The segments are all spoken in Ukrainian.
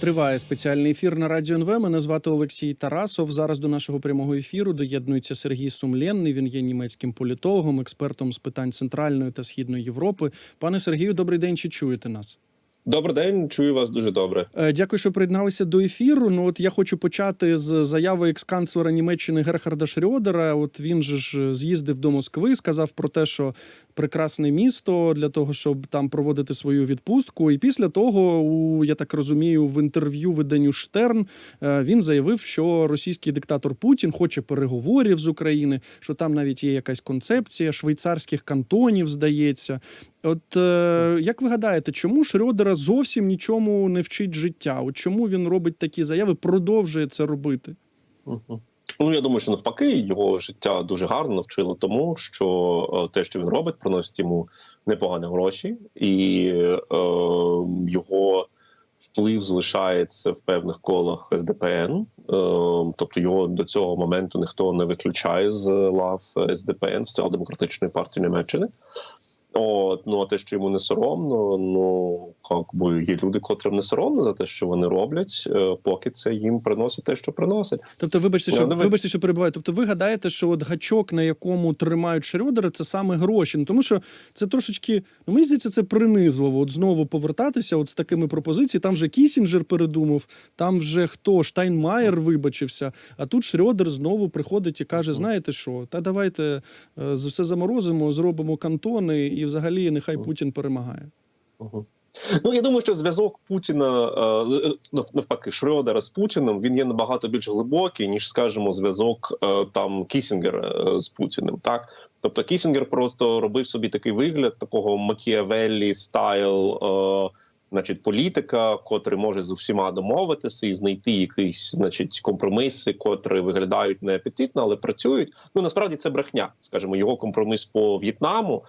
Триває спеціальний ефір на радіо НВ. Мене звати Олексій Тарасов. Зараз до нашого прямого ефіру доєднується Сергій Сумленний. Він є німецьким політологом, експертом з питань Центральної та Східної Європи. Пане Сергію, добрий день. Чи чуєте нас? Добрий день, чую вас дуже добре. Е, Дякую, що приєдналися до ефіру. Ну от я хочу почати з заяви екс-канцлера Німеччини Герхарда Шрьодера. От він же ж з'їздив до Москви, сказав про те, що прекрасне місто для того, щоб там проводити свою відпустку. І після того, у я так розумію, в інтерв'ю виданню Штерн е, він заявив, що російський диктатор Путін хоче переговорів з України, що там навіть є якась концепція швейцарських кантонів, здається. От е, як ви гадаєте, чому Шрёдера зовсім нічому не вчить життя? От чому він робить такі заяви, продовжує це робити? Ну я думаю, що навпаки, його життя дуже гарно навчило тому, що е, те, що він робить, приносить йому непогані гроші, і е, його вплив залишається в певних колах СДПН. Е, тобто його до цього моменту ніхто не виключає з лав СДПН соціал-демократичної партії Німеччини. От, ну а те, що йому не соромно, ну як би є люди, котрим не соромно за те, що вони роблять, е, поки це їм приносить те, що приносить. Тобто, вибачте, що Ну, давай. вибачте, що перебуваю. Тобто, ви гадаєте, що от гачок, на якому тримають Шрёдера, це саме гроші? Ну тому що це трошечки, ну мені здається, це принизливо. От знову повертатися, от з такими пропозиціями. Там вже Кісінджер передумав, там вже хто Штайнмаєр вибачився. А тут Шрёдер знову приходить і каже: знаєте що, та давайте е, все заморозимо, зробимо кантони, і взагалі нехай Путін перемагає. Ну я думаю, що зв'язок Путіна е, е, нав- навпаки Шрёдера з Путіним він є набагато більш глибокий, ніж скажімо, зв'язок е, там Кісінгера з Путіним. Так, тобто Кісінгер просто робив собі такий вигляд такого Макіавеллі стайл. Значить, політика, котрий може з усіма домовитися і знайти якісь, значить, компроміси, котрі виглядають неапетитно, але працюють. Ну насправді це брехня. скажімо, його компроміс по В'єтнаму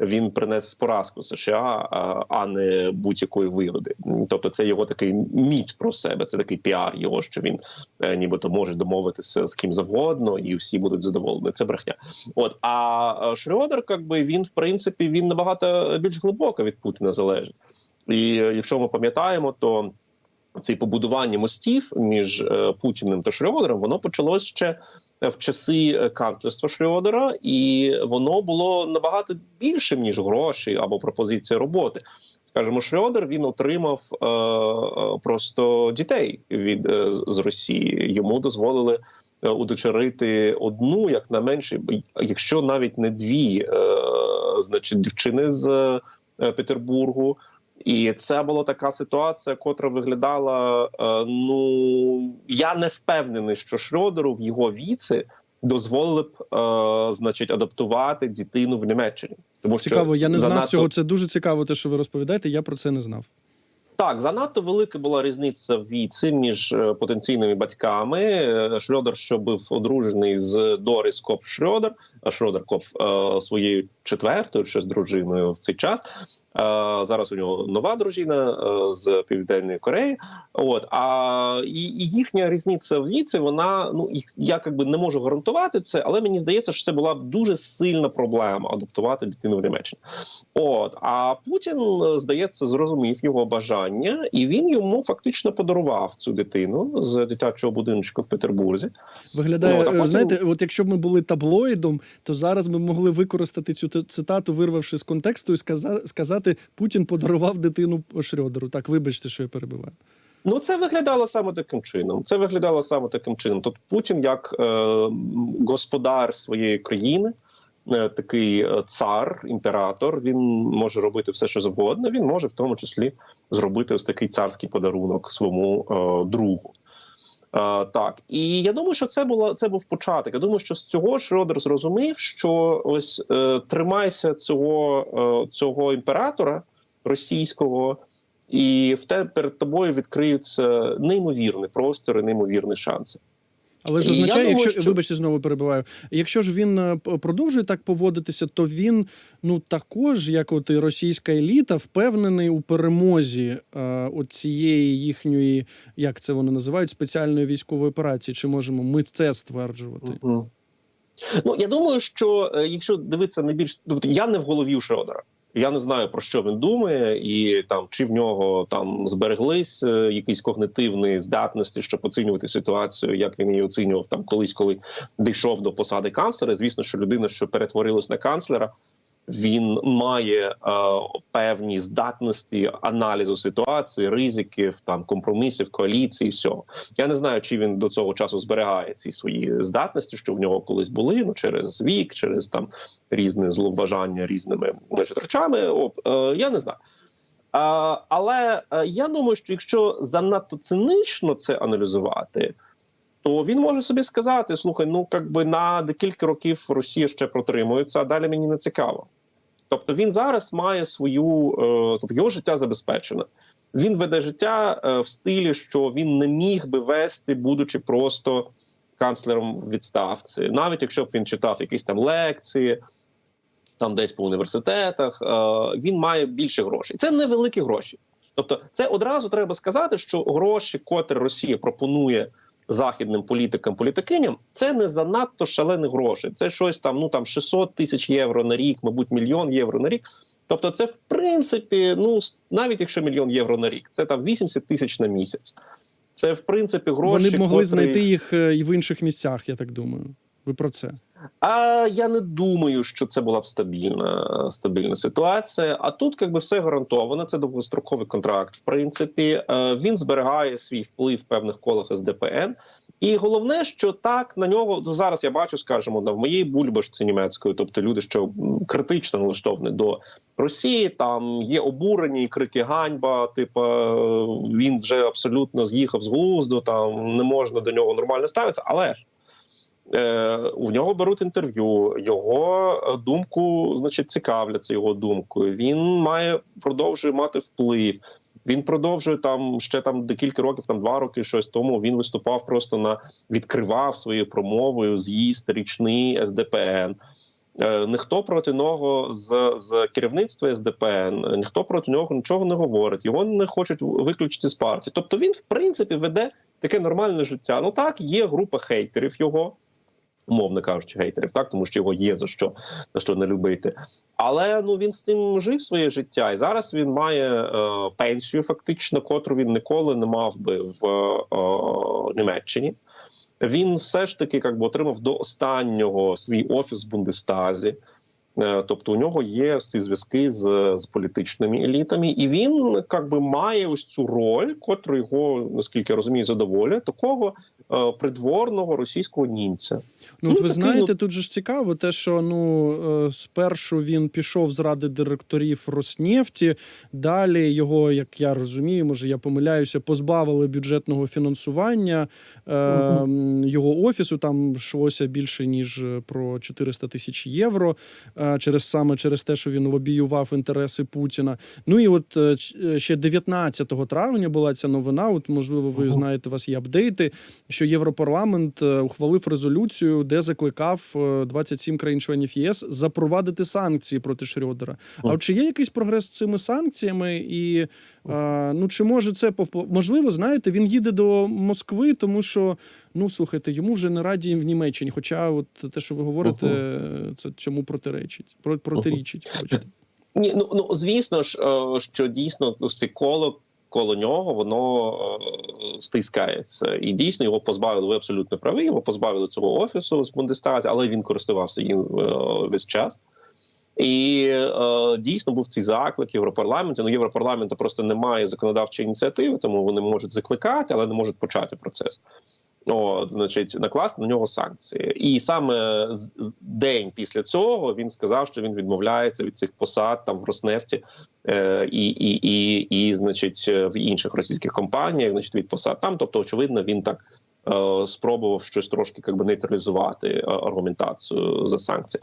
він принес поразку США, а, не будь-якої вигоди. Тобто, це його такий міт про себе. Це такий піар його, що він е, нібито може домовитися з ким завгодно, і всі будуть задоволені. Це брехня. От а Шрёдер, якби він в принципі він набагато більш глибоко від Путіна залежить. І е, якщо ми пам'ятаємо, то це побудування мостів між е, Путіним та Шрёдером, воно почалось ще в часи е, канцлерства Шрёдера, і воно було набагато більшим ніж гроші або пропозиція роботи. Скажімо, Шрёдер він отримав е, е, просто дітей від е, з- з Росії. Йому дозволили е, удочерити одну, як на менше, якщо навіть не дві, е, значить, дівчини з е, Петербургу. І це була така ситуація, котра виглядала. Е, ну я не впевнений, що Шрёдеру в його віці дозволили б, е, значить, адаптувати дитину в Німеччині. Тому що Цікаво, я не знав занадто- цього. Це дуже цікаво, те, що ви розповідаєте. Я про це не знав. Так, занадто велика була різниця в віці між е, потенційними батьками. Е, Шрёдер, що був одружений з Доріс Коп Шрёдер, а Шрёдер Коп е, своєю четвертою ще з дружиною в цей час. Зараз у нього нова дружина е, з Південної Кореї. От а і, їхня різниця в віці, вона ну їх- я якби не можу гарантувати це, але мені здається, що це була б дуже сильна проблема адаптувати дитину в Німеччині. От а Путін е, здається зрозумів його бажання, і він йому фактично подарував цю дитину з дитячого будиночку в Петербурзі. Виглядає, Ну, от, потім- знаєте, от якщо б ми були таблоїдом, то зараз ми могли використати цю цитату, вирвавши з контексту, і сказа- сказати: Путін подарував дитину Шрёдеру. Так, вибачте, що я перебиваю. Ну, це виглядало саме таким чином. Це виглядало саме таким чином. Тобто Путін, як е, господар своєї країни, е, такий е, цар, імператор, він може робити все, що завгодно. Він може в тому числі зробити ось такий царський подарунок своєму е, другу. Е, так, і я думаю, що це було це був початок. Я думаю, що з цього Шродер зрозумів, що ось е, тримайся цього, е, цього імператора російського, і в те перед тобою відкриються неймовірні простори, неймовірні шанси. Але ж означає, думаю, якщо що- вибачте, знову перебиваю. Якщо ж він е, продовжує так поводитися, то він ну також, як от і російська еліта, впевнений у перемозі е, от цієї їхньої, як це вони називають, спеціальної військової операції. Чи можемо ми це стверджувати? Мгм. Ну я думаю, що е, якщо дивитися не більш тобто я не в голові у Шродера. Я не знаю про що він думає, і там чи в нього там збереглись е, якісь когнитивні здатності, щоб оцінювати ситуацію, як він її оцінював там колись, коли дійшов до посади канцлера. Звісно, що людина, що перетворилась на канцлера, він має е, певні здатності аналізу ситуації, ризиків, там компромісів, коаліції. всього. Я не знаю, чи він до цього часу зберігає ці свої здатності, що в нього колись були. Ну через вік, через там різне зловважання різними значить, речами. О, е, я не знаю. А, але е, я думаю, що якщо занадто цинично це аналізувати, то він може собі сказати: слухай, ну як би на декілька років Росія ще протримується, а далі мені не цікаво. Тобто він зараз має свою, е, тобто його життя забезпечене. Він веде життя е, в стилі, що він не міг би вести, будучи просто канцлером в відставці, навіть якщо б він читав якісь там лекції, там десь по університетах, е, він має більше грошей. Це невеликі гроші. Тобто, це одразу треба сказати, що гроші, котрі Росія пропонує західним політикам, політикиням, це не занадто шалені гроші. Це щось там, ну там 600 тисяч євро на рік, мабуть, мільйон євро на рік. Тобто, це в принципі, ну навіть якщо мільйон євро на рік, це там 80 тисяч на місяць. Це в принципі гроші. Вони б могли котрі- знайти їх е, і в інших місцях, я так думаю. Ви про це? А я не думаю, що це була б стабільна стабільна ситуація. А тут якби все гарантовано. Це довгостроковий контракт. В принципі, Е, він зберігає свій вплив в певних колах СДПН. І головне, що так на нього ну, зараз я бачу, скажімо, на в моїй бульбашці німецької, тобто люди, що критично налаштовані до Росії, там є обурені і крики ганьба. Типу, е, він вже абсолютно з'їхав з глузду, там не можна до нього нормально ставитися, але ж. Е, у нього беруть інтерв'ю, його е, думку, значить, цікавляться його думкою. Він має продовжує мати вплив. Він продовжує там ще там декілька років, там два роки, щось тому. Він виступав просто на відкривав своєю промовою з'їзд річний СДПН. Е, ніхто проти нього з, з керівництва СДПН, ніхто проти нього нічого не говорить. Його не хочуть виключити з партії. Тобто він, в принципі, веде таке нормальне життя. Ну так, є група хейтерів його умовно кажучи, гейтерів, так тому що його є за що за що не любити. Але ну він з цим жив своє життя, і зараз він має е, пенсію, фактично, котру він ніколи не мав би в е, Німеччині. Він все ж таки як би, отримав до останнього свій офіс в Бундестазі. Е, Тобто у нього є ці зв'язки з, з політичними елітами, і він як би має ось цю роль, котру його, наскільки я розумію, задоволює такого е, придворного російського німця. Ну, от Ну, ви такий, знаєте, ну- тут же ж цікаво, те, що ну е, спершу він пішов з ради директорів Роснефті. Далі його, як я розумію, може я помиляюся, позбавили бюджетного фінансування е, м, його офісу. Там йшлося більше ніж е, про 400 тисяч євро. е, Через саме через те, що він лобіював інтереси Путіна. Ну і от е, е, ще 19 травня була ця новина. От можливо, ви знаєте, у вас є апдейти, що Європарламент е, ухвалив резолюцію, де закликав е, 27 країн-членів ЄС запровадити санкції проти Шрёдера. А от чи є якийсь прогрес з цими санкціями? І е, ну чи може це можливо, знаєте, він їде до Москви, тому що ну слухайте, йому вже не раді в Німеччині. Хоча, от те, що ви говорите, це цьому протиречить. Про- Протирічить. вибачте. Ні, ну ну звісно ж, е, що дійсно все коло коло нього воно е, стискається, і дійсно його позбавили. Ви абсолютно праві. Його позбавили цього офісу з Бундестазі, але він користувався їм е, весь час. І е, дійсно був цей заклик Європарламенту. Ну Європарламенту просто немає законодавчої ініціативи, тому вони можуть закликати, але не можуть почати процес. От, значить, накласти на нього санкції, і саме день після цього він сказав, що він відмовляється від цих посад там в Роснефті е, і, і, і, і, значить, в інших російських компаніях, значить, від посад там. Тобто, очевидно, він так е, спробував щось трошки якби нейтралізувати е, аргументацію за санкції.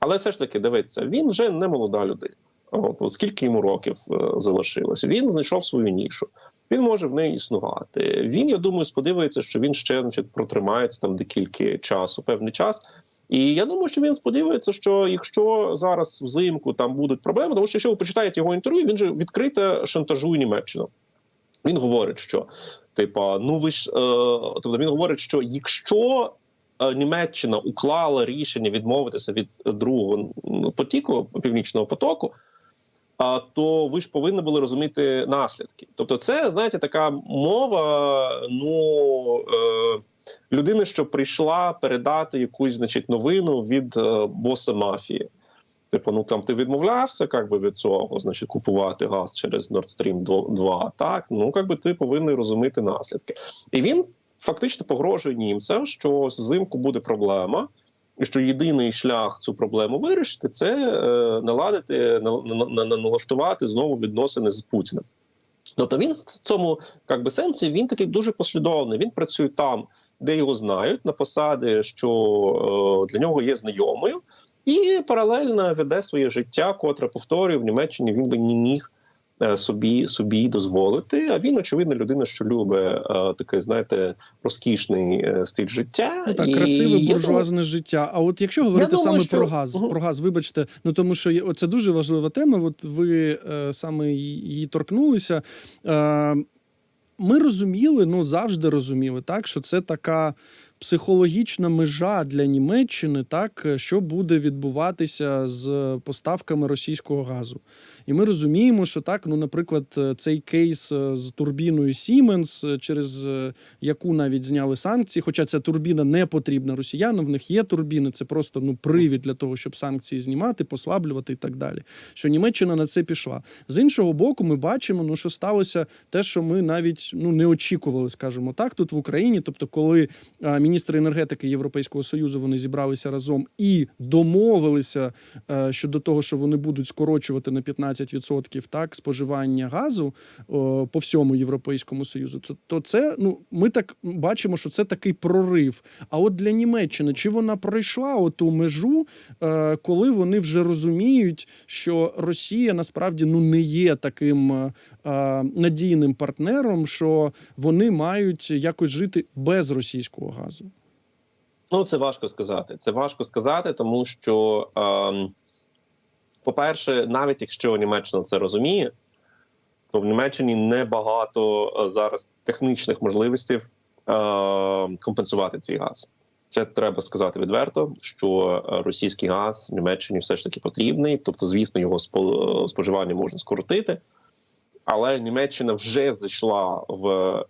Але все ж таки, дивиться, він вже не молода людина. От скільки йому років е, залишилось? Він знайшов свою нішу. Він може в неї існувати. Він, я думаю, сподівається, що він ще значить, протримається там декілька часу, певний час. І я думаю, що він сподівається, що якщо зараз взимку там будуть проблеми, тому що якщо ви почитаєте його інтерв'ю, він же відкрито шантажує Німеччину. Він говорить, що типа, ну ви ж е, тобто він говорить, що якщо е, Німеччина уклала рішення відмовитися від другого потіку північного потоку, то ви ж повинні були розуміти наслідки. Тобто, це знаєте, така мова. Ну е, людини, що прийшла передати якусь значить новину від е, боса мафії. Типу, ну там ти відмовлявся как би, від цього, значить, купувати газ через Nord Stream 2, так ну как би ти повинен розуміти наслідки. І він фактично погрожує німцям, що взимку буде проблема, що єдиний шлях цю проблему вирішити це е, наладити, на, на, на, на- налаштувати знову відносини з Путіним. Тобто він в цьому как би, сенсі він такий дуже послідовний. Він працює там, де його знають, на посади, що е, для нього є знайомою, і паралельно веде своє життя, котре повторюю, в Німеччині він би не міг собі собі дозволити. А він, очевидно, людина, що любить е, такий, знаєте, розкішний е, стиль життя. Ну так, І красиве я буржуазне життя. А от якщо говорити думаю, саме що- про газ, Мгм. про газ, вибачте, ну тому що це дуже важлива тема. От ви е, саме її торкнулися. Е, ми розуміли, ну завжди розуміли, так що це така психологічна межа для Німеччини, так е, що буде відбуватися з поставками російського газу. І ми розуміємо, що так, ну, наприклад, е, цей кейс е, з турбіною Siemens, е, через яку навіть зняли санкції, хоча ця турбіна не потрібна росіянам, в них є турбіни, це просто ну привід для того, щоб санкції знімати, послаблювати і так далі. Що Німеччина на це пішла. З іншого боку, ми бачимо, ну що сталося те, що ми навіть ну не очікували, скажімо так, тут в Україні. Тобто, коли а, міністри енергетики Європейського союзу вони зібралися разом і домовилися е, щодо того, що вони будуть скорочувати на 15% так споживання газу о, по всьому європейському союзу, то, то це ну ми так бачимо, що це такий прорив. А от для Німеччини чи вона пройшла оту межу, е, коли вони вже розуміють, що Росія насправді ну не є таким е, е, надійним партнером, що вони мають якось жити без російського газу. Ну, це важко сказати. Це важко сказати, тому що, ем, по-перше, навіть якщо Німеччина це розуміє, то в Німеччині небагато е, зараз технічних можливостей е, компенсувати цей газ. Це треба сказати відверто, що е, російський газ Німеччині все ж таки потрібний. Тобто, звісно, його спо- споживання можна скоротити. Але Німеччина вже зайшла в е,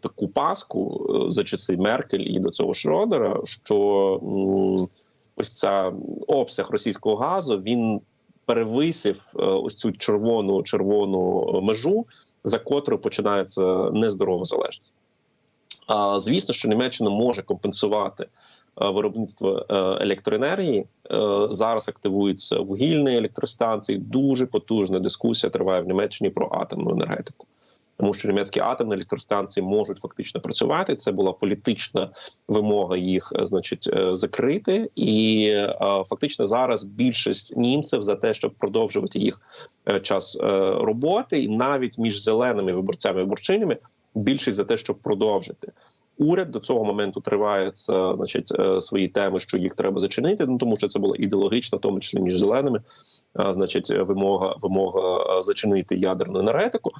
таку паску за часи Меркель і до цього Шродера, що м, ось ця обсяг російського газу він перевисив е, ось цю червону червону межу, за котрою починається нездорова залежність. А звісно, що Німеччина може компенсувати е, виробництво е, електроенергії. Зараз активуються вугільні електростанції. Дуже потужна дискусія триває в Німеччині про атомну енергетику. Тому що німецькі атомні електростанції можуть фактично працювати. Це була політична вимога їх, е, значить, е, закрити, і е, фактично зараз більшість німців за те, щоб продовжувати їх час роботи, і навіть між зеленими виборцями і виборчинями більшість за те, щоб продовжити. Уряд до цього моменту триває це, значить, свої теми, що їх треба зачинити. Ну тому що це була ідеологічна, в тому числі між зеленими, значить, вимога вимога зачинити ядерну енергетику.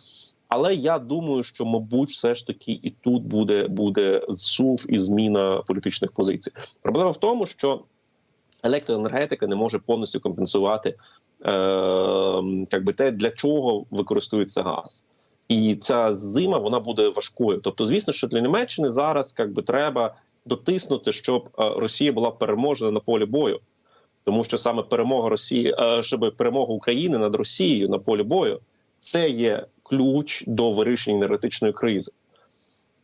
Але я думаю, що мабуть, все ж таки і тут буде буде зсув і зміна політичних позицій. Проблема в тому, що електроенергетика не може повністю компенсувати е, як би те, для чого використовується газ. І ця зима вона буде важкою. Тобто, звісно, що для Німеччини зараз як би треба дотиснути, щоб е, Росія була переможена на полі бою, тому що саме перемога Росії, е, щоб перемога України над Росією на полі бою, це є ключ до вирішення енергетичної кризи.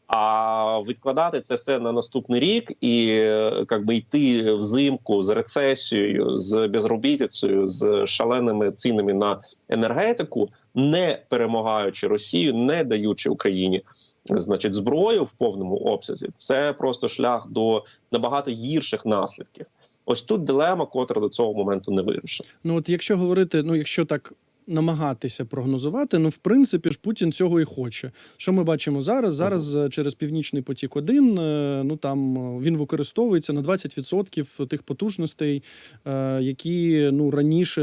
А відкладати це все на наступний рік і е, як би йти взимку з рецесією, з безробітицею, з шаленими цінами на енергетику, не перемагаючи Росію, не даючи Україні значить зброю в повному обсязі, це просто шлях до набагато гірших наслідків. Ось тут дилема, котра до цього моменту не вирішена. Ну от якщо говорити, ну якщо так. Намагатися прогнозувати, ну в принципі ж Путін цього і хоче. Що ми бачимо зараз? Зараз е, через північний потік 1 ну там е, він використовується на 20% тих потужностей, е, які ну раніше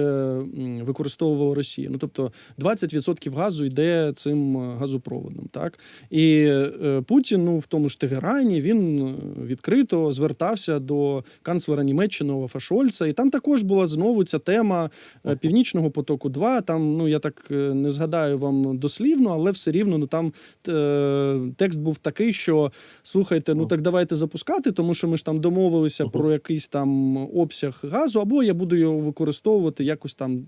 використовувала Росія. Ну тобто 20% газу йде цим е, газопроводом. Так і е, Путін, ну в тому ж Тегерані, він е, відкрито звертався до канцлера Німеччини Олафа Шольца, і там також була знову ця тема е, Північного потоку. 2 там там, ну я так е, не згадаю вам дослівно, але все рівно ну там е, текст був такий, що слухайте, ну так давайте запускати, тому що ми ж там домовилися Мгм. про якийсь там обсяг газу, або я буду його використовувати якось там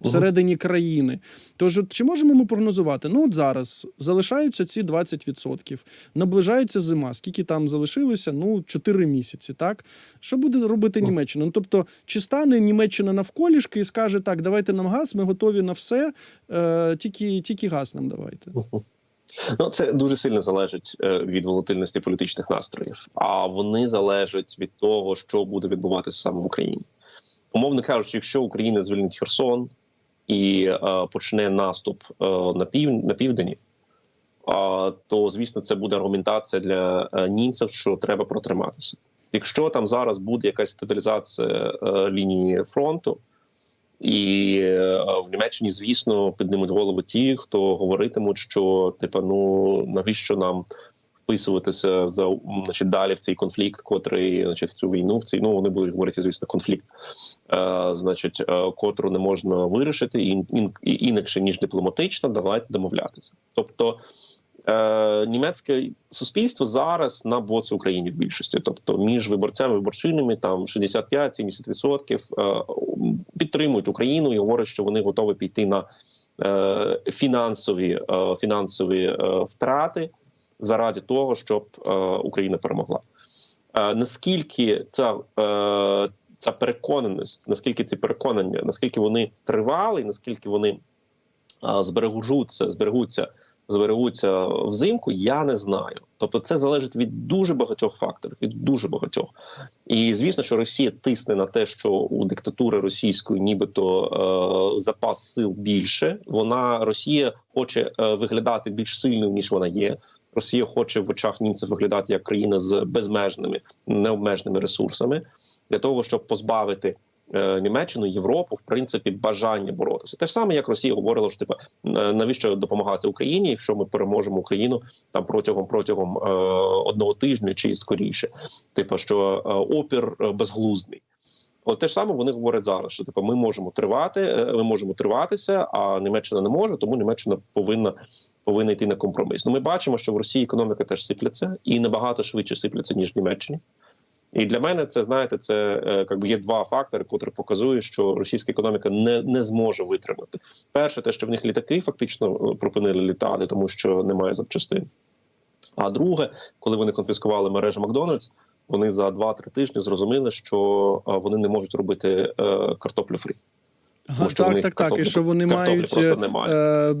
всередині країни. Тож, от, чи можемо ми прогнозувати? Ну, от зараз залишаються ці 20%. Наближається зима. Скільки там залишилося? Ну, 4 місяці. Так що буде робити Ну. Німеччина? Ну тобто, чи стане Німеччина навколішки і скаже: так, давайте нам газ, ми готові на все, е, тільки, тільки газ нам давайте. Ну, це дуже сильно залежить е, від волатильності політичних настроїв, а вони залежать від того, що буде відбуватися саме в Україні. Умовно кажучи, якщо Україна звільнить Херсон і е, почне наступ е, на пів на південі, е, то звісно це буде аргументація для е, німців, що треба протриматися. Якщо там зараз буде якась стабілізація е, лінії фронту, і е, в Німеччині, звісно, піднимуть голову ті, хто говоритимуть, що типа, ну навіщо нам вписуватися за значить, далі в цей конфлікт, котрий значить, в цю війну, в цей ну вони будуть говорити, звісно, конфлікт, е, значить, е, котру не можна вирішити, і ін, інакше ніж дипломатично, давайте домовлятися. Тобто. Е, німецьке суспільство зараз на боці України в більшості, тобто між виборцями виборчинами там 65-70% е, підтримують Україну і говорять, що вони готові піти на е, фінансові, е, фінансові е, втрати заради того, щоб е, Україна перемогла. Е, наскільки ця, е, ця переконаність, наскільки ці переконання, наскільки вони тривали, наскільки вони е, зберегуться, зберегуться взимку, я не знаю. Тобто, це залежить від дуже багатьох факторів, від дуже багатьох. І звісно, що Росія тисне на те, що у диктатури російської, нібито е, запас сил більше. Вона Росія хоче виглядати більш сильною ніж вона є. Росія хоче в очах німців виглядати як країна з безмежними необмеженими ресурсами для того, щоб позбавити е, Німеччину, Європу, в принципі, бажання боротися. Те ж саме, як Росія говорила, що типу, навіщо допомагати Україні, якщо ми переможемо Україну там протягом протягом е, одного тижня чи скоріше, типу, що е, опір безглуздний. От те ж саме вони говорять зараз, що типу, ми можемо тривати, е, ми можемо триватися, а Німеччина не може, тому Німеччина повинна повинна йти на компроміс. Ну, ми бачимо, що в Росії економіка теж сипляться і набагато швидше сипляться ніж в Німеччині. І для мене це знаєте, це е, якби є два фактори, котрі показують, що російська економіка не, не зможе витримати. Перше, те, що в них літаки фактично е, припинили літати, тому що немає запчастин. А друге, коли вони конфіскували мережу Макдональдс, вони за 2-3 тижні зрозуміли, що е, вони не можуть робити е, картоплю фрі. Ага, Тому що так, так, так. І що вони мають е, е, е,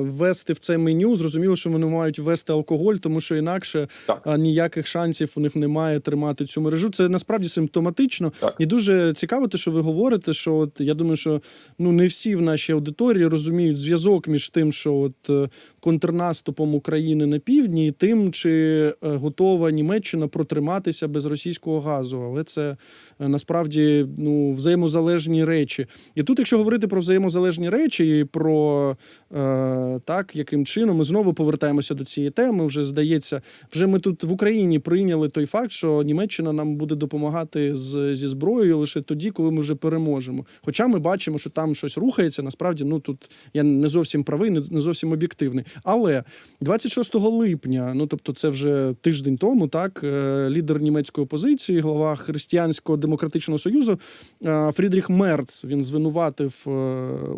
ввести в це меню. Зрозуміло, що вони мають ввести алкоголь, тому що інакше Так. ніяких шансів у них немає тримати цю мережу. Це насправді симптоматично. Так. І дуже цікаво, те, що ви говорите. Що от я думаю, що ну не всі в нашій аудиторії розуміють зв'язок між тим, що от контрнаступом України на півдні, і тим, чи готова Німеччина протриматися без російського газу. Але це насправді ну взаємозалежні речі. І тут, якщо говорити про взаємозалежні речі і про е, так, яким чином ми знову повертаємося до цієї теми. Вже здається, вже ми тут в Україні прийняли той факт, що Німеччина нам буде допомагати з, зі зброєю лише тоді, коли ми вже переможемо. Хоча ми бачимо, що там щось рухається. Насправді, ну тут я не зовсім правий, не, зовсім об'єктивний. Але 26 липня, ну тобто, це вже тиждень тому, так е, лідер німецької опозиції, глава Християнського демократичного союзу е, Фрідріх Мерц він звинуватив е,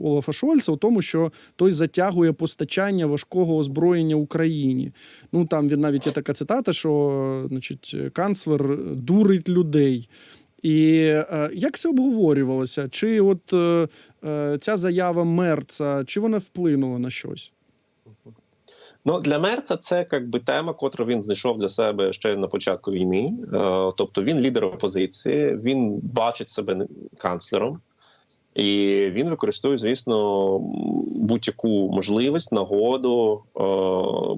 Олафа Шольца у тому, що той затягує постачання важкого озброєння Україні. Ну там він навіть є така цитата, що значить, канцлер дурить людей. І е, як це обговорювалося? Чи от е, ця заява Мерца, чи вона вплинула на щось? Ну для Мерца це якби тема, котру він знайшов для себе ще на початку війни. Тобто він лідер опозиції, він бачить себе канцлером, і він використовує, звісно, будь-яку можливість, нагоду е,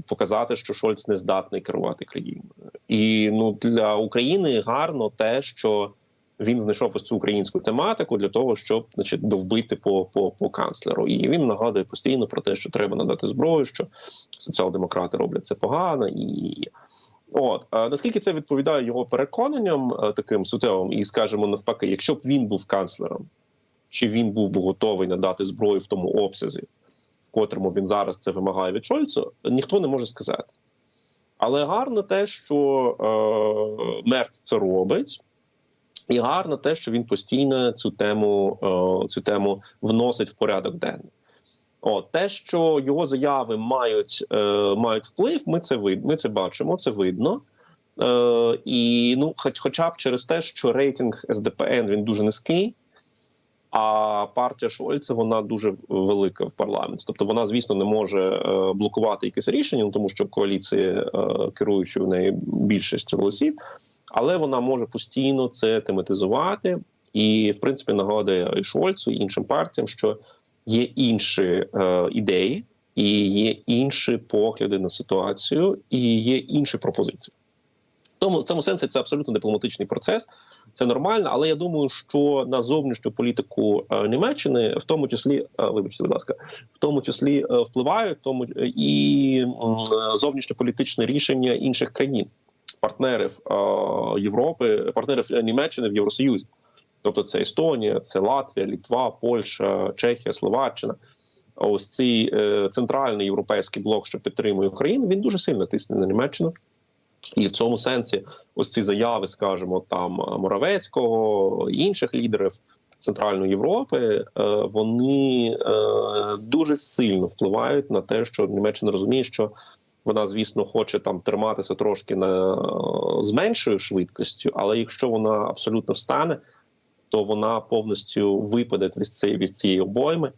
показати, що Шольц не здатний керувати країною. І ну для України гарно те, що він знайшов ось цю українську тематику для того, щоб значить довбити по, по, по канцлеру. І він нагадує постійно про те, що треба надати зброю, що соціал-демократи роблять це погано і. От наскільки це відповідає його переконанням, е, таким суттєвим, і скажімо, навпаки, якщо б він був канцлером, чи він був би готовий надати зброю в тому обсязі, в котрому він зараз це вимагає від Шольцу, ніхто не може сказати. Але гарно те, що е, Мерц це робить, і гарно те, що він постійно цю тему, е, цю тему вносить в порядок денний. О, те, що його заяви мають, е, мають вплив, ми це вид, ми це бачимо, це видно. Е, і ну, хоч, хоча б через те, що рейтинг СДПН він дуже низький, а партія Шольца вона дуже велика в парламенті. Тобто вона, звісно, не може е, блокувати якесь рішення, ну, тому що коаліції е, керуючи в неї більшість голосів, але вона може постійно це тематизувати і, в принципі, нагадує і Шольцу і іншим партіям, що є інші е, ідеї, і є інші погляди на ситуацію, і є інші пропозиції. Тому в цьому сенсі це абсолютно дипломатичний процес. Це нормально, але я думаю, що на зовнішню політику е, Німеччини, в тому числі, е, вибачте, будь ласка, в тому числі е, впливають тому і зовнішньополітичне рішення інших країн, партнерів Європи, партнерів Німеччини в Євросоюзі. Тобто це Естонія, це Латвія, Літва, Польща, Чехія, Словаччина. Ось цей центральний європейський блок, що підтримує Україну, він дуже сильно тисне на Німеччину. І в цьому сенсі, ось ці заяви, скажімо, там Моравецького інших лідерів Центральної Європи, е, вони е, дуже сильно впливають на те, що Німеччина розуміє, що вона, звісно, хоче там триматися трошки на е, з меншою швидкістю, але якщо вона абсолютно встане, то вона повністю випаде від цієї обойми,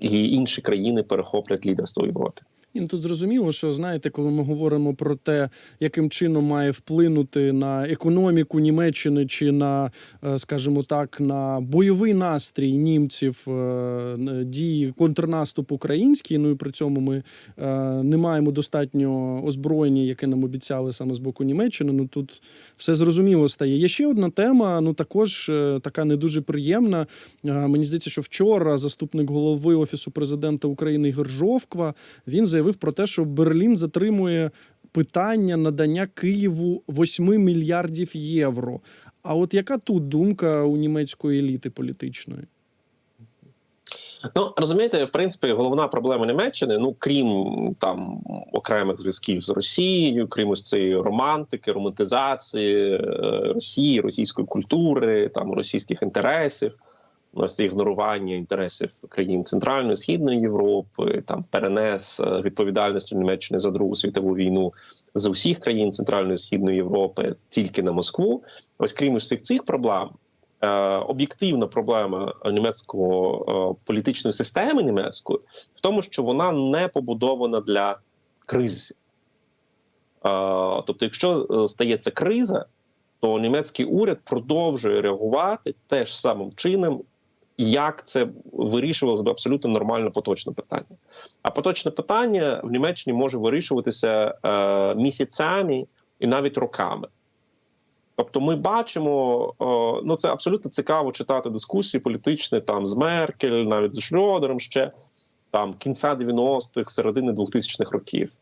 і інші країни перехоплять лідерство в Європі. І ну, тут зрозуміло, що знаєте, коли ми говоримо про те, яким чином має вплинути на економіку Німеччини чи на, е, скажімо так, на бойовий настрій німців е, дії контрнаступ український. Ну і при цьому ми е, не маємо достатньо озброєння, яке нам обіцяли саме з боку Німеччини. Ну тут все зрозуміло стає. Є ще одна тема, ну також така не дуже приємна. Мені здається, що вчора заступник голови офісу президента України Ігор Жовква він заявив про те, що Берлін затримує питання надання Києву 8 мільярдів євро. А от яка тут думка у німецької еліти політичної? Ну розумієте, в принципі, головна проблема Німеччини, ну крім там окремих зв'язків з Росією, крім ось цієї романтики, романтизації е, Росії, російської культури, там російських інтересів, це ігнорування інтересів країн Центральної Східної Європи, там перенес е, відповідальності Німеччини за Другу світову війну з усіх країн Центральної Східної Європи тільки на Москву. Ось крім усіх цих проблем. Е, об'єктивна проблема німецького е, політичної системи німецької в тому, що вона не побудована для кризисів. Тобто, якщо стається криза, то німецький уряд продовжує реагувати теж самим чином, як це вирішувалося б абсолютно нормально поточне питання. А поточне питання в Німеччині може вирішуватися е, місяцями і навіть роками. Тобто, ми бачимо, о, ну це абсолютно цікаво читати дискусії політичні там з Меркель, навіть з Шрёдером ще там кінця 90-х, середини 2000-х років.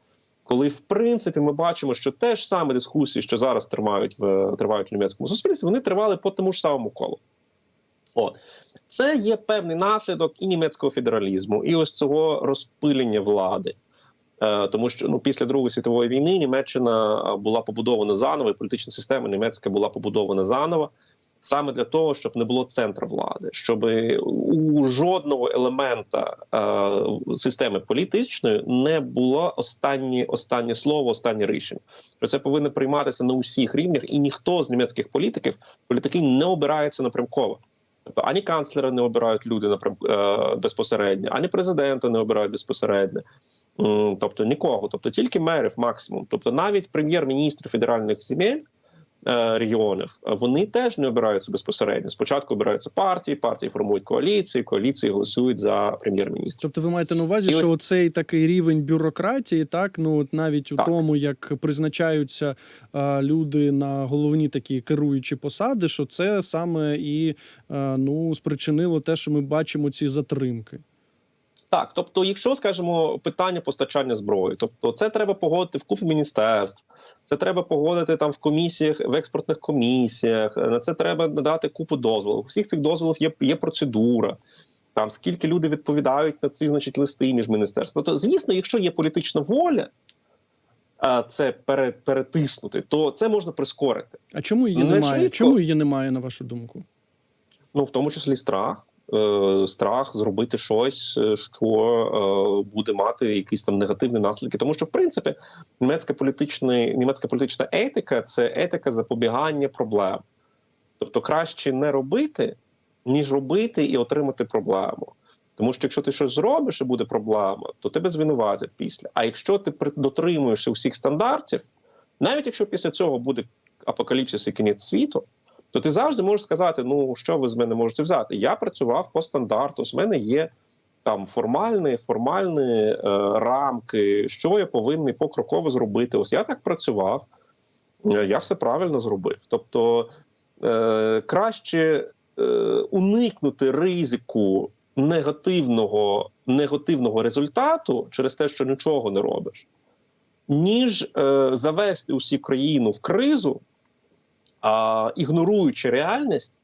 Коли в принципі ми бачимо, що те ж саме дискусії, що зараз тривають в тривають в німецькому суспільстві, вони тривали по тому ж самому колу. От це є певний наслідок і німецького федералізму, і ось цього розпилення влади. Е, Тому що ну після Другої світової війни Німеччина була побудована заново, і політична система німецька була побудована заново саме для того, щоб не було центру влади, щоб у жодного елемента е, системи політичної не було останнє останнє слово, останнє рішення. Що це повинно прийматися на усіх рівнях, і ніхто з німецьких політиків політиків не обирається напрямково. Тобто ані канцлера не обирають люди напрям е, безпосередньо, ані президента не обирають безпосередньо. Тобто нікого, тобто тільки мерів максимум. Тобто навіть прем'єр-міністр федеральних земель е, регіонів вони теж не обираються безпосередньо. Спочатку обираються партії, партії формують коаліції, коаліції голосують за прем'єр-міністра. Тобто, ви маєте на увазі, І ось- що цей такий рівень бюрократії, так ну от навіть у Так. тому, як призначаються а, люди на головні такі керуючі посади, що це саме і а, ну спричинило те, що ми бачимо ці затримки. Так, тобто, якщо скажімо, питання постачання зброї, тобто це треба погодити в купі міністерств. Це треба погодити там в комісіях, в експортних комісіях. На це треба надати купу дозволів. У всіх цих дозволів є, є процедура. Там скільки люди відповідають на ці, значить, листи між міністерствами. То, звісно, якщо є політична воля, а це перетиснути, то це можна прискорити. А чому її Не немає? швидко. Чому її немає, на вашу думку? Ну, в тому числі страх. Е, страх зробити щось, е, що е, буде мати якісь там негативні наслідки. Тому що, в принципі, німецька політична, німецька політична етика це етика запобігання проблем. Тобто краще не робити, ніж робити і отримати проблему. Тому що якщо ти щось зробиш і буде проблема, то тебе звинуватять після. А якщо ти дотримуєшся усіх стандартів, навіть якщо після цього буде апокаліпсис і кінець світу, то ти завжди можеш сказати: ну що ви з мене можете взяти? Я працював по стандарту, з мене є там формальні, формальні е, рамки, що я повинний покроково зробити. Ось я так працював, е, я все правильно зробив. Тобто е, краще е, уникнути ризику негативного, негативного результату через те, що нічого не робиш, ніж е, завести усі країну в кризу ігноруючи реальність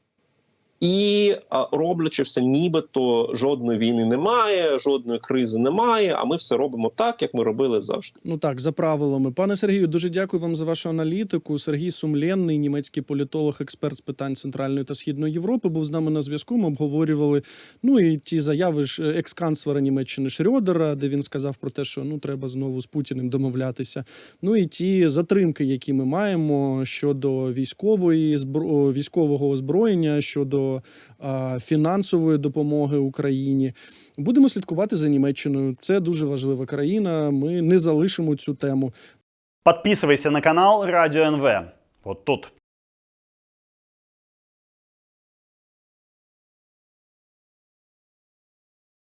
і роблячи все, нібито жодної війни немає, жодної кризи немає. А ми все робимо так, як ми робили завжди. Ну так, за правилами. Пане Сергію, дуже дякую вам за вашу аналітику. Сергій Сумленний, німецький політолог, експерт з питань Центральної та Східної Європи, був з нами на зв'язку. Ми обговорювали ну і ті заяви ж е, екс-канцлера Німеччини Шрьодера, де він сказав про те, що ну треба знову з Путіним домовлятися. Ну і ті затримки, які ми маємо щодо військової збро... військового озброєння, щодо а, фінансової допомоги Україні. Будемо слідкувати за Німеччиною. Це дуже важлива країна. Ми не залишимо цю тему. Подписывайся на канал Радио НВ. Вот тут.